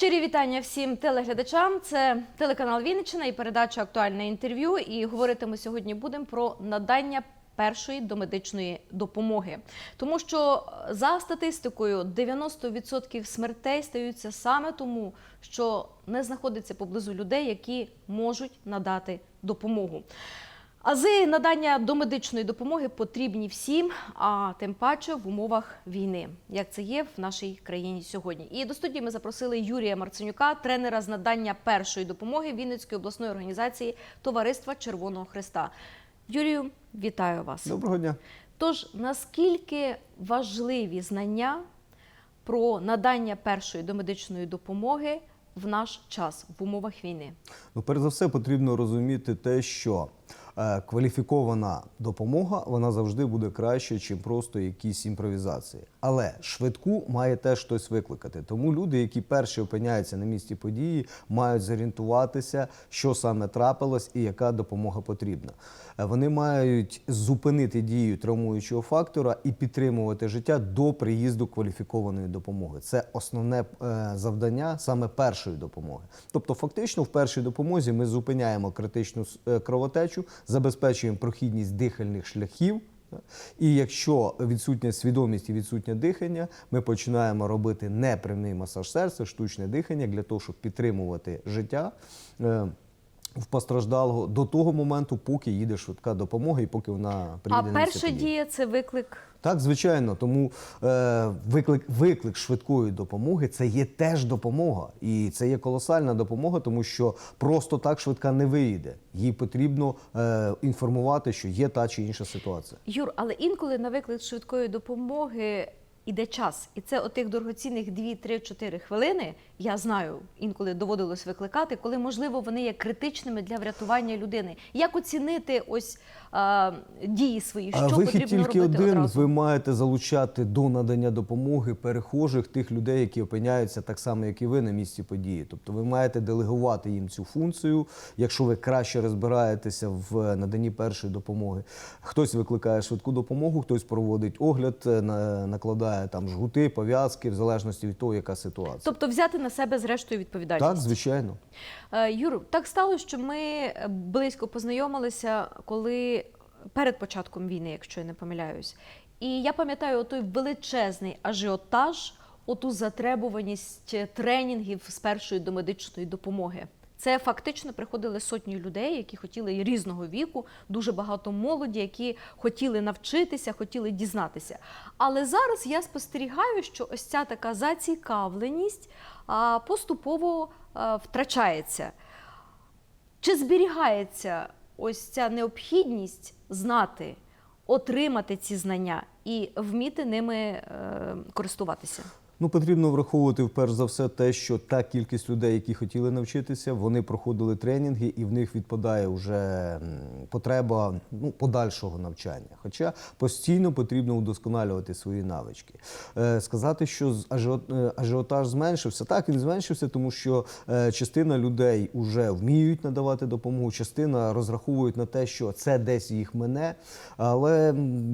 Щирі вітання всім телеглядачам. Це телеканал Вінниччина і передача Актуальне інтерв'ю. І говорити ми сьогодні будемо про надання першої домедичної допомоги. Тому що е, за статистикою 90% смертей стаються саме тому, що не знаходиться поблизу людей, які можуть надати допомогу. Ази надання домедичної допомоги потрібні всім, а тим паче в умовах війни, як це є в нашій країні сьогодні. І до студії ми запросили Юрія Марценюка, тренера з надання першої допомоги Вінницької обласної організації Товариства Червоного Христа. Юрію, вітаю вас. Доброго дня. Тож наскільки важливі знання про надання першої домедичної допомоги в наш час в умовах війни? Ну, перш за все, потрібно розуміти те, що кваліфікована допомога вона завжди буде краще, ніж просто якісь імпровізації. Але швидку має теж хтось викликати. Тому люди, які перші опиняються на місці події, мають зорієнтуватися, що саме трапилось і яка допомога потрібна. Е, Вони мають зупинити дію травмуючого фактора і підтримувати життя до приїзду кваліфікованої допомоги. Це основне е, завдання саме першої допомоги. Тобто, фактично, в першій допомозі ми зупиняємо критичну е, кровотечу, забезпечуємо прохідність дихальних шляхів. І якщо відсутня свідомість і відсутнє дихання, ми починаємо робити непрямий масаж серця, штучне дихання для того, щоб підтримувати життя. В постраждалого до того моменту, поки їде швидка допомога і поки вона приїде А на перша дія це виклик Так, звичайно, тому е, виклик, виклик швидкої допомоги це є теж допомога. І це є колосальна допомога, тому що просто так швидка не виїде. Їй потрібно е, інформувати, що є та чи інша ситуація. Юр, але інколи на виклик швидкої допомоги іде час, і це отих дорогоцінних 2-3-4 хвилини. Я знаю, інколи доводилось викликати, коли можливо вони є критичними для врятування людини. Як оцінити ось а, дії свої, що А вихід потрібно тільки робити один. одразу? Ви маєте залучати до надання допомоги перехожих тих людей, які опиняються так само, як і ви на місці події. Тобто ви маєте делегувати їм цю функцію, якщо ви краще розбираєтеся в наданні першої допомоги. Хтось викликає швидку допомогу, хтось проводить огляд, е, накладає там жгути, пов'язки, в залежності від того, яка ситуація. Тобто взяти на себе зрештою відповідальність. Так, звичайно. Е, Юр, так сталося, що ми е, близько познайомилися, коли перед початком війни, якщо я не помиляюсь. І я пам'ятаю той величезний ажіотаж, оту затребуваність тренінгів з першої домедичної допомоги. Це фактично приходили сотні людей, які хотіли різного віку, дуже багато молоді, які хотіли навчитися, хотіли дізнатися. Але зараз я спостерігаю, що ось ця така зацікавленість поступово втрачається. Чи зберігається ось ця необхідність знати, отримати ці знання і вміти ними е, користуватися? Ну, потрібно враховувати перш за все те, що та кількість людей, які хотіли навчитися, вони проходили тренінги, і в них відпадає вже потреба ну, подальшого навчання. Хоча постійно потрібно удосконалювати свої навички. Е, сказати, що е, ажіотаж зменшився, так він зменшився, тому що е, частина людей вже вміють надавати допомогу, частина розраховують на те, що це десь їх мене. Але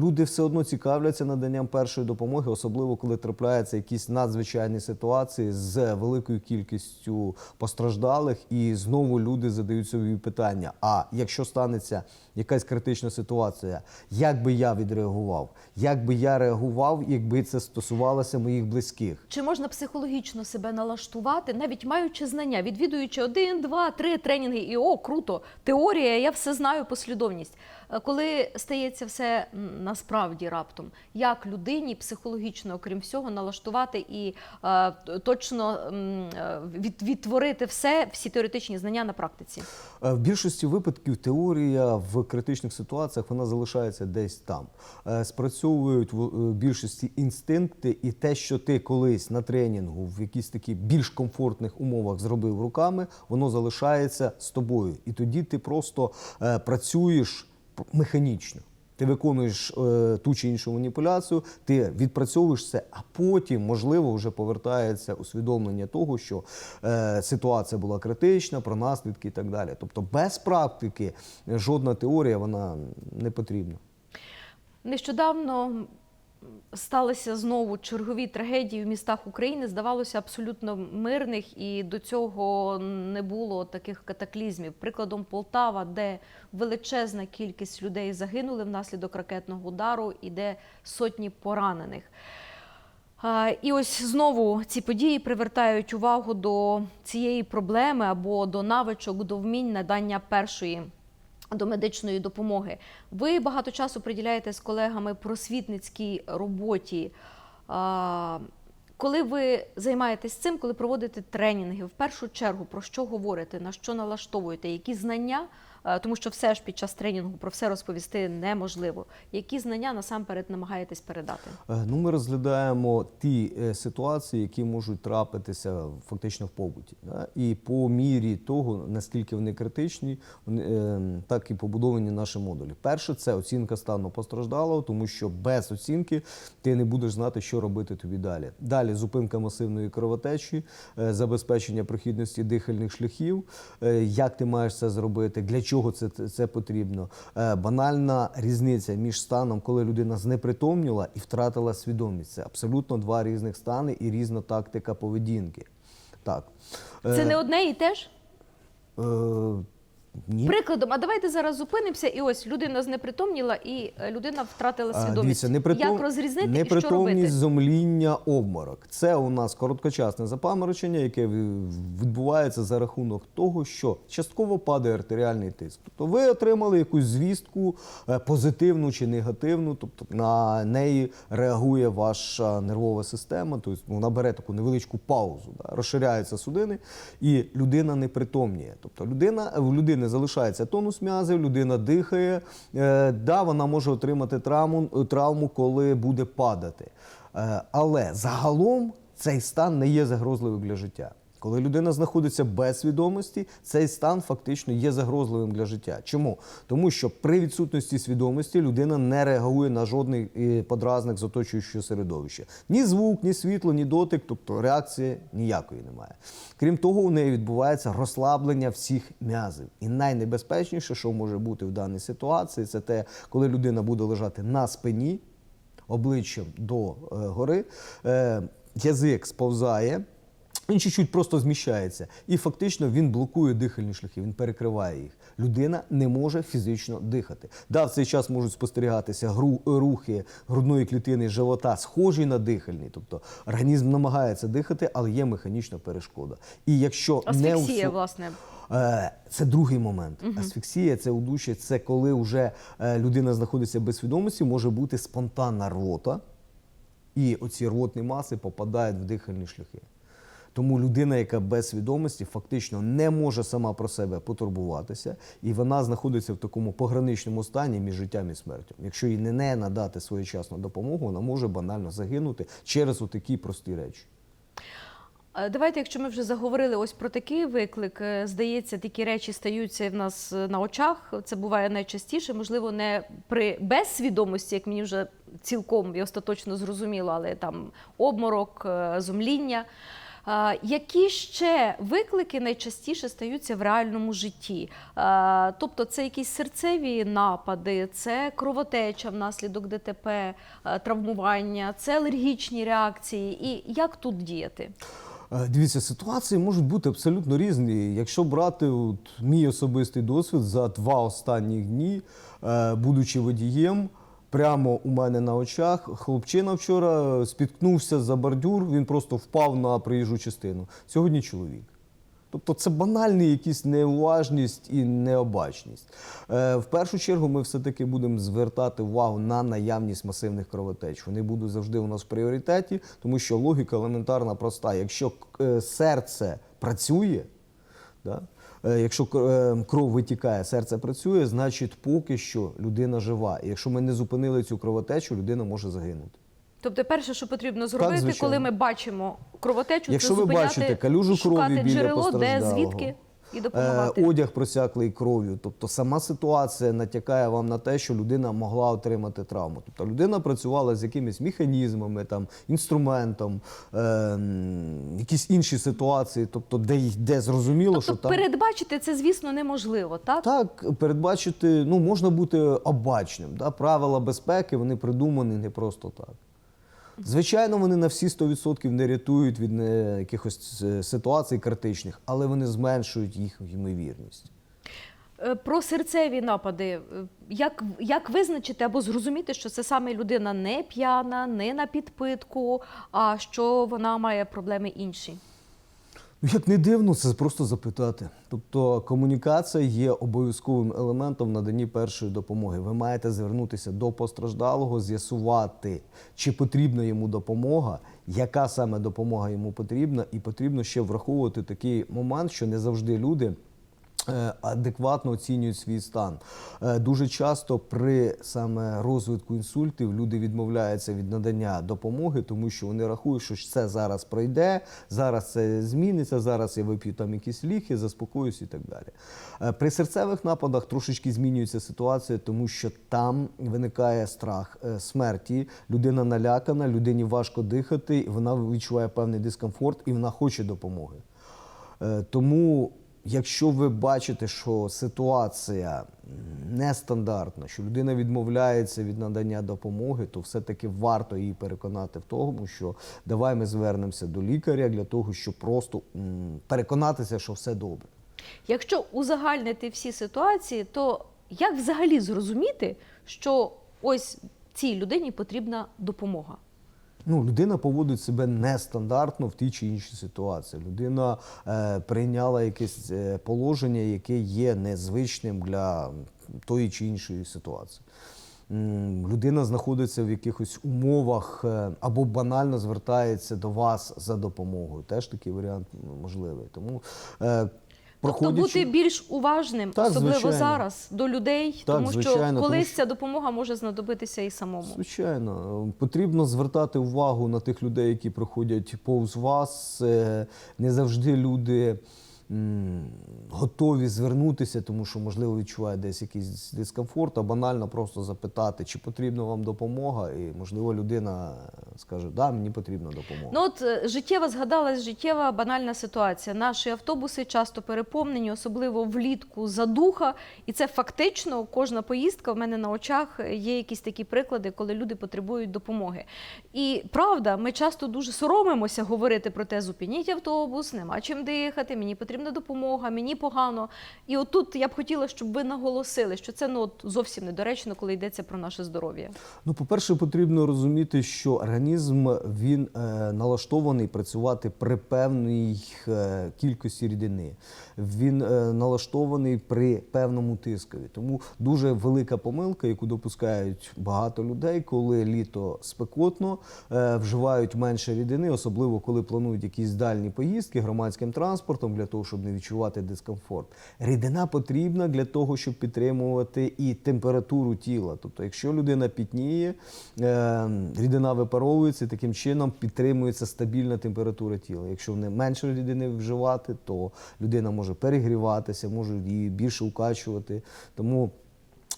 люди все одно цікавляться наданням першої допомоги, особливо коли трапляються якісь надзвичайні ситуації з великою кількістю постраждалих, і знову люди задають собі питання: а якщо станеться якась критична ситуація, як би я відреагував? Як би я реагував, якби це стосувалося моїх близьких? Чи можна психологічно себе налаштувати, навіть маючи знання, відвідуючи один, два, три тренінги, і о, круто, теорія, я все знаю, послідовність. Е, Коли стається все насправді раптом, як людині психологічно, окрім всього, налаштувати і е, точно е, від, відтворити все, всі теоретичні знання на практиці? Е, В більшості випадків теорія в критичних ситуаціях вона залишається десь там. Е, Спрацьовують в більшості інстинкти, і те, що ти колись на тренінгу в якісь такі більш комфортних умовах зробив руками, воно залишається з тобою. І тоді ти просто працюєш механічно. Ти виконуєш е, ту чи іншу маніпуляцію, ти відпрацьовуєш це, а потім, можливо, вже повертається усвідомлення того, що е, ситуація була критична, про наслідки і так далі. Тобто без практики жодна теорія вона не потрібна. Нещодавно сталися знову чергові трагедії в містах України, здавалося, абсолютно мирних, і до цього не було таких катаклізмів. Прикладом Полтава, де величезна кількість людей загинули внаслідок ракетного удару, і де сотні поранених. І ось знову ці події привертають увагу до цієї проблеми або до навичок, до вмінь надання першої до медичної допомоги. Ви багато часу приділяєте з колегами просвітницькій роботі. Коли ви займаєтесь цим, коли проводите тренінги, в першу чергу про що говорите, на що налаштовуєте, які знання, тому що все ж під час тренінгу про все розповісти неможливо. Які знання насамперед намагаєтесь передати? Е, Ну, ми розглядаємо ті е, ситуації, які можуть трапитися фактично в побуті. І по мірі того, наскільки вони критичні, е, так і побудовані наші модулі. Перше, це оцінка стану постраждалого, тому що без оцінки ти не будеш знати, що робити тобі далі. Далі зупинка масивної кровотечі, е, забезпечення прохідності дихальних шляхів, е, як ти маєш це зробити, для чого це, це потрібно. Е, Банальна різниця між станом, коли людина знепритомніла і втратила свідомість. Це абсолютно два різних стани і різна тактика поведінки. Так. Це Е, не одне і те ж? Ні. Прикладом, а давайте зараз зупинимося, і ось людина знепритомніла, і е, людина втратила А, свідомість. Дивіться, непритом... Як розрізнити і що непритомність, робити? зомління, обморок. Це у нас короткочасне запаморочення, яке відбувається за рахунок того, що частково падає артеріальний тиск. Тобто ви отримали якусь звістку е, позитивну чи негативну, тобто на неї реагує ваша нервова система, тобто вона бере таку невеличку паузу, да, розширяються судини, і людина не притомніє. Тобто людина, в людини залишається тонус м'язів, людина дихає. Е, да, вона може отримати травму, травму, коли буде падати. Е, але загалом цей стан не є загрозливим для життя. Коли людина знаходиться без свідомості, цей стан фактично є загрозливим для життя. Чому? Тому що при відсутності свідомості людина не реагує на жодний е, подразник з оточуючого середовища. Ні звук, ні світло, ні дотик, тобто реакції ніякої немає. Крім того, у неї відбувається розслаблення всіх м'язів. І найнебезпечніше, що може бути в даній ситуації, це те, коли людина буде лежати на спині, обличчям до е, гори, е, язик сповзає. Він чуть-чуть просто зміщається, і фактично він блокує дихальні шляхи, він перекриває їх. Людина не може фізично дихати. Да, в цей час можуть спостерігатися гру, рухи грудної клітини живота, схожі на дихальні. Тобто організм намагається дихати, але є механічна перешкода. І якщо не Асфіксія, усу- власне. Е, Це другий момент. Асфіксія це удуші, це коли вже е, людина знаходиться без свідомості, може бути спонтанна рвота, і оці рвотні маси попадають в дихальні шляхи. Тому людина, яка без свідомості, фактично не може сама про себе потурбуватися, і вона знаходиться в такому пограничному стані між життям і смертю. Якщо їй не, надати своєчасну допомогу, вона може банально загинути через отакі прості речі. Давайте, якщо ми вже заговорили ось про такий виклик, е, здається, такі речі стаються в нас е, на очах. Це буває найчастіше, можливо, не при безсвідомості, як мені вже цілком і остаточно зрозуміло, але там обморок, е, зумління. Які ще виклики найчастіше стаються в реальному житті? Тобто це якісь серцеві напади, це кровотеча внаслідок ДТП, травмування, це алергічні реакції. І як тут діяти? Е, Дивіться, ситуації можуть бути абсолютно різні. Якщо брати от, мій особистий досвід за два останні дні, е, будучи водієм, прямо у мене на очах хлопчина вчора спіткнувся за бордюр, він просто впав на проїжджу частину. Сьогодні чоловік. Тобто це банальна якісь неуважність і необачність. Е, в першу чергу ми все-таки будемо звертати увагу на наявність масивних кровотеч. Вони будуть завжди у нас в пріоритеті, тому що логіка елементарна проста. Якщо е, серце працює, да, якщо е, кров витікає, серце працює, значить поки що людина жива. І якщо ми не зупинили цю кровотечу, людина може загинути. Тобто, перше, що потрібно зробити, так, коли ми бачимо кровотечу, Якщо це ви зупиняти, бачите калюжу крові біля джерело, де, звідки і допомагати. Е, одяг просяклий кров'ю. Тобто сама ситуація натякає вам на те, що людина могла отримати травму. Тобто людина працювала з якимись механізмами, там, інструментом, е, якісь інші ситуації, тобто, де, й- де зрозуміло, що тобто там. передбачити це, звісно, неможливо, так? Так, передбачити, ну можна бути обачним. Да? Правила безпеки вони придумані не просто так. Звичайно, вони на всі 100% не рятують від е, якихось е, ситуацій критичних, але вони зменшують їх ймовірність. Е, Про серцеві напади. Як, як визначити або зрозуміти, що це саме людина не п'яна, не на підпитку, а що вона має проблеми інші? Як не дивно, це просто запитати. Тобто комунікація є обов'язковим елементом в наданні першої допомоги. Ви маєте звернутися до постраждалого, з'ясувати, чи потрібна йому допомога, яка саме допомога йому потрібна, і потрібно ще враховувати такий момент, що не завжди люди. Е, Адекватно оцінюють свій стан. Е, Дуже часто при саме розвитку інсультів люди відмовляються від надання допомоги, тому що вони рахують, що це зараз пройде, зараз це зміниться, зараз я вип'ю там якісь ліки, заспокоюсь і так далі. Е, При серцевих нападах трошечки змінюється ситуація, тому що там виникає страх смерті. Людина налякана, людині важко дихати, вона відчуває певний дискомфорт і вона хоче допомоги. Тому, якщо ви бачите, що ситуація нестандартна, що людина відмовляється від надання допомоги, то все-таки варто її переконати в тому, що давай ми звернемося до лікаря для того, щоб просто переконатися, що все добре. Якщо узагальнити всі ситуації, то як взагалі зрозуміти, що ось цій людині потрібна допомога? Ну, людина поводить себе нестандартно в тій чи іншій ситуації. Людина е, прийняла якесь е, положення, яке є незвичним для тої чи іншої ситуації. Людина знаходиться в якихось умовах е, або банально звертається до вас за допомогою. Теж такий варіант можливий. Тому е, Тобто бути більш уважним, Так, особливо звичайно. зараз, до людей, Так, тому що колись тому що- ця допомога може знадобитися і самому. Звичайно, потрібно звертати увагу на тих людей, які проходять повз вас. Е, Не завжди люди готові звернутися, тому що, можливо, відчувають десь якийсь дискомфорт, а банально просто запитати, чи потрібна вам допомога, і, можливо, людина скаже, да, мені потрібна допомога. Ну от е, життєва згадалась життєва банальна ситуація. Наші автобуси часто переповнені, особливо влітку задуха. І це фактично кожна поїздка в мене на очах є якісь такі приклади, коли люди потребують допомоги. І правда, ми часто дуже соромимося говорити про те, зупиніть автобус, нема чим дихати, мені потрібна допомога, мені погано. І отут я б хотіла, щоб ви наголосили, що це ну от зовсім недоречно, коли йдеться про наше здоров'я. Ну, по-перше, потрібно розуміти, що організм він е, налаштований працювати при певній е, кількості рідини. Він е, налаштований при певному тискові. Тому дуже велика помилка, яку допускають багато людей, коли літо спекотно, е, вживають менше рідини, особливо коли планують якісь дальні поїздки громадським транспортом для того, щоб не відчувати дискомфорт. Рідина потрібна для того, щоб підтримувати і температуру тіла. Тобто, якщо людина пітніє, е, рідина випаровується, і таким чином підтримується стабільна температура тіла. Якщо не менше рідини вживати, то людина може перегріватися, може її більше укачувати. Тому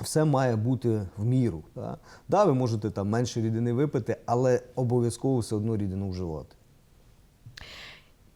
все має бути в міру. Да? Да, ви можете там менше рідини випити, але обов'язково все одно рідину вживати.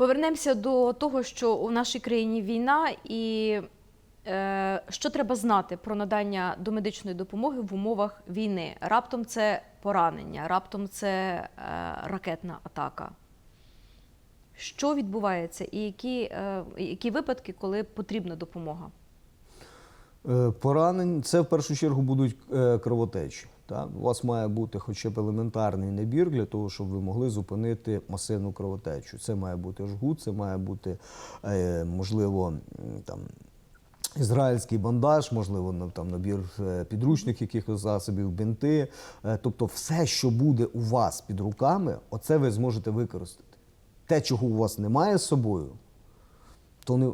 Повернемося до того, що у нашій країні війна, і е, що треба знати про надання домедичної допомоги в умовах війни. Раптом це поранення, раптом це е, ракетна атака. Що відбувається, і які, е, які випадки, коли потрібна допомога? Е, Поранень це в першу чергу будуть е, кровотечі. Так? У вас має бути хоча б елементарний набір для того, щоб ви могли зупинити масивну кровотечу. Це має бути жгут, це має бути, е, можливо, там. Ізраїльський бандаж, можливо, там набір е, підручних якихось засобів, бинти. Е, Тобто, все, що буде у вас під руками, оце ви зможете використати. Те, чого у вас немає з собою, то не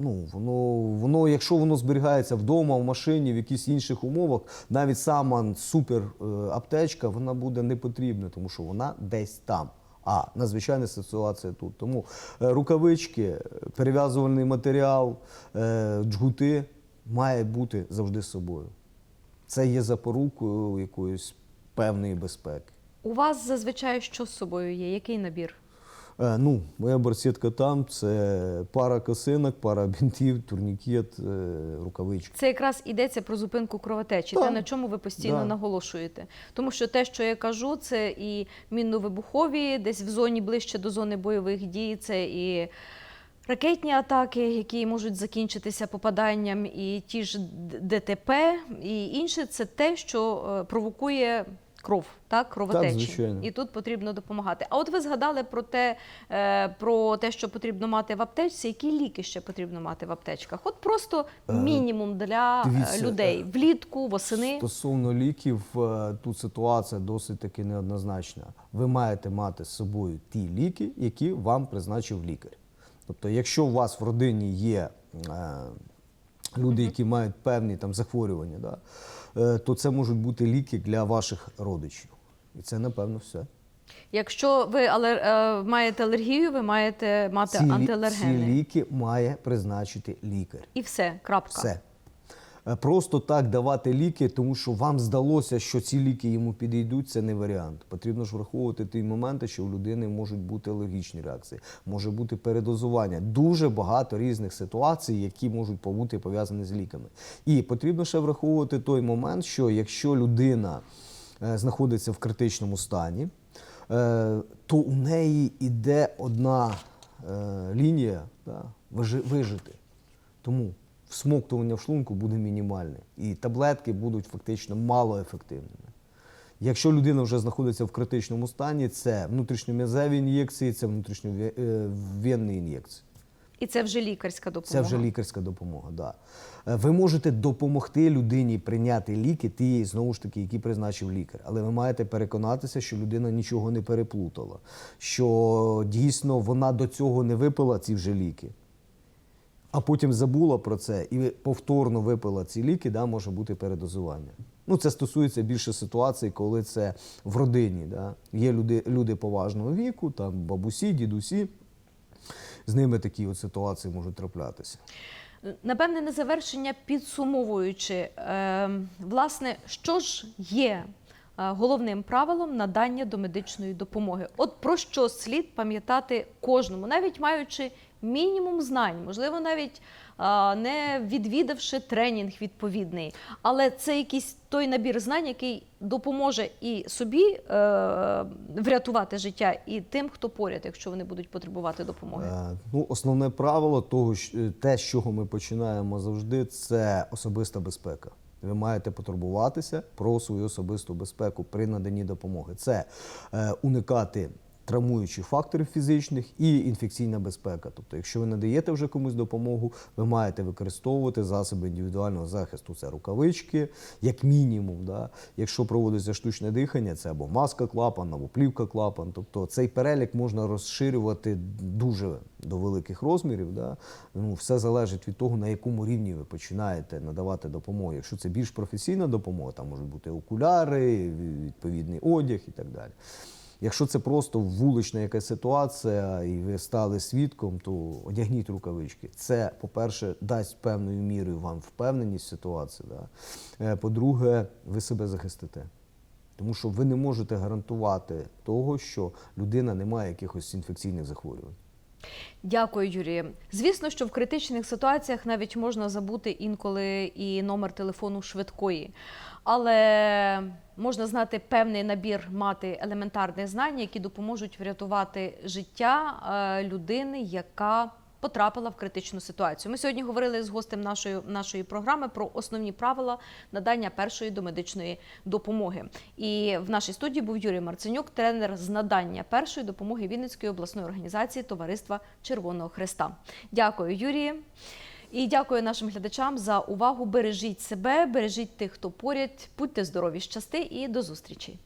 ну воно, воно, якщо воно зберігається вдома, в машині, в якихось інших умовах, навіть сама супер е, аптечка, вона буде не потрібна, тому що вона десь там. А надзвичайна ситуація тут. Тому е, рукавички, перев'язувальний матеріал, е, джгути має бути завжди з собою. Це є запорукою якоїсь певної безпеки. У вас зазвичай що з собою є? Який набір? Е, ну, моя барсетка там це пара косинок, пара бінтів, турнікет, е, рукавички. Це якраз йдеться про зупинку кровотечі, те, на чому ви постійно Да. наголошуєте. Тому що те, що я кажу, це і мінно-вибухові, десь в зоні ближче до зони бойових дій, це і ракетні атаки, які можуть закінчитися попаданням, і ті ж ДТП, і інше це те, що е, провокує. Кров, так, кровотечі. звичайно. І тут потрібно допомагати. А от ви згадали про те, е, про те, що потрібно мати в аптечці, які ліки ще потрібно мати в аптечках? От просто мінімум для е, дивіться, людей е, влітку, восени. Стосовно ліків, е, тут ситуація досить таки неоднозначна. Ви маєте мати з собою ті ліки, які вам призначив лікар. Тобто, якщо у вас в родині є е, люди, які мають певні там захворювання, да, е, то це можуть бути ліки для ваших родичів. І це, напевно, все. Якщо ви алер... е, маєте алергію, ви маєте мати Ці, антиалергени. ці ліки має призначити лікар. І все, крапка. Все. Е, Просто так давати ліки, тому що вам здалося, що ці ліки йому підійдуть, це не варіант. Потрібно ж враховувати ті моменти, що у людини можуть бути алергічні реакції, може бути передозування. Дуже багато різних ситуацій, які можуть бути пов'язані з ліками. І потрібно ще враховувати той момент, що якщо людина е, знаходиться в критичному стані, е, то у неї йде одна лінія да, вижити. Тому всмоктування в шлунку буде мінімальне. І таблетки будуть фактично малоефективними. Якщо людина вже знаходиться в критичному стані, це внутрішньом'язеві ін'єкції, це внутрішньовенні ін'єкції. І це вже лікарська допомога. Це вже лікарська допомога. Да. Е, Ви можете допомогти людині прийняти ліки, ті, знову ж таки, які призначив лікар. Але ви маєте переконатися, що людина нічого не переплутала, що дійсно вона до цього не випила ці вже ліки. А потім забула про це і повторно випила ці ліки, да, може бути передозування. Ну, це стосується більше ситуацій, коли це в родині. Да. Є люди, люди поважного віку, там бабусі, дідусі. З ними такі от ситуації можуть траплятися. Напевне, на завершення підсумовуючи, е, власне, що ж є е, головним правилом надання домедичної допомоги? От про що слід пам'ятати кожному, навіть маючи мінімум знань, можливо, навіть не відвідавши тренінг відповідний, але це якийсь той набір знань, який допоможе і собі е, врятувати життя, і тим, хто поряд, якщо вони будуть потребувати допомоги. Е, ну, основне правило того, е, те, з чого ми починаємо завжди, це особиста безпека. Ви маєте потурбуватися про свою особисту безпеку при наданні допомоги. Це е, уникати травмуючих факторів фізичних і інфекційна безпека. Тобто, якщо ви надаєте вже комусь допомогу, ви маєте використовувати засоби індивідуального захисту. Це рукавички, як мінімум. Да? Якщо проводиться штучне дихання, це або маска клапан, або плівка клапан. Тобто цей перелік можна розширювати дуже до великих розмірів. Да? Ну, все залежить від того, на якому рівні ви починаєте надавати допомогу. Якщо це більш професійна допомога, там можуть бути окуляри, відповідний одяг і так далі. Якщо це просто вулична якась ситуація, і ви стали свідком, то одягніть рукавички. Це, по-перше, дасть певною мірою вам впевненість ситуації. Да? Е, По-друге, ви себе захистите. Тому що ви не можете гарантувати того, що людина не має якихось інфекційних захворювань. Дякую, Юрію. Звісно, що в критичних ситуаціях навіть можна забути інколи і номер телефону швидкої, але можна знати певний набір, мати елементарних знань, які допоможуть врятувати життя е, людини, яка потрапила в критичну ситуацію. Ми сьогодні говорили з гостем нашої, нашої програми про основні правила надання першої домедичної допомоги. І в нашій студії був Юрій Марценюк, тренер з надання першої допомоги Вінницької обласної організації Товариства Червоного Христа. Дякую, Юрій. І дякую нашим глядачам за увагу. Бережіть себе, бережіть тих, хто поряд. Будьте здорові, щасти і до зустрічі.